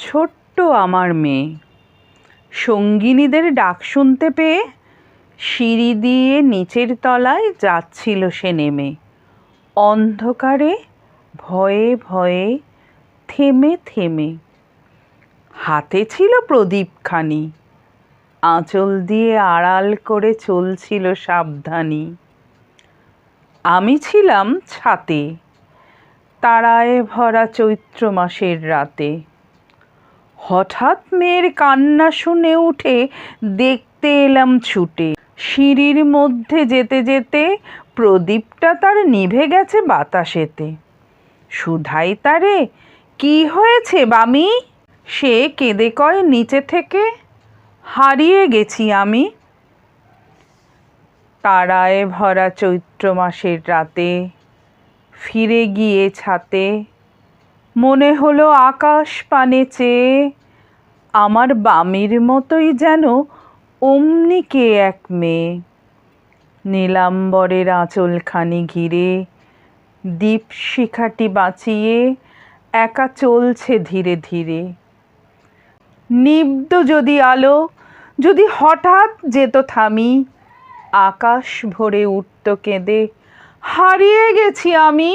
ছোট্ট আমার মেয়ে। সঙ্গিনীদের ডাক শুনতে পেয়ে সিঁড়ি দিয়ে নিচের তলায় যাচ্ছিল সে নেমে। অন্ধকারে ভয়ে ভয়ে থেমে থেমে। হাতে ছিল প্রদীপখানি। আঁচল দিয়ে আড়াল করে চলছিল সাবধানী। আমি ছিলাম ছাতে, তারায় ভরা চৈত্র মাসের রাতে। হঠাৎ মেয়ের কান্না শুনে উঠে দেখতে এলাম ছুটে। সিঁড়ির মধ্যে যেতে যেতে প্রদীপটা তার নিভে গেছে বাতাসেতে। সুধাই তারে, কি হয়েছে বামি? সে কেঁদে কয়, নিচে থেকে হারিয়ে গেছি আমি। তারায় ভরা চৈত্র মাসের রাতে ফিরে গিয়ে ছাতে মনে হলো আকাশ পানে চেয়ে, আমার বামির মতোই যেন অমনি কে এক মেয়ে। নীলাম্বরের আঁচলখানি ঘিরে দীপ শিখাটি বাঁচিয়ে, একা চলছে ধীরে ধীরে। নিব্ধ যদি আলো, যদি হঠাৎ যেত থামি, আকাশ ভরে উঠত কেঁদে, হারিয়ে গেছি আমি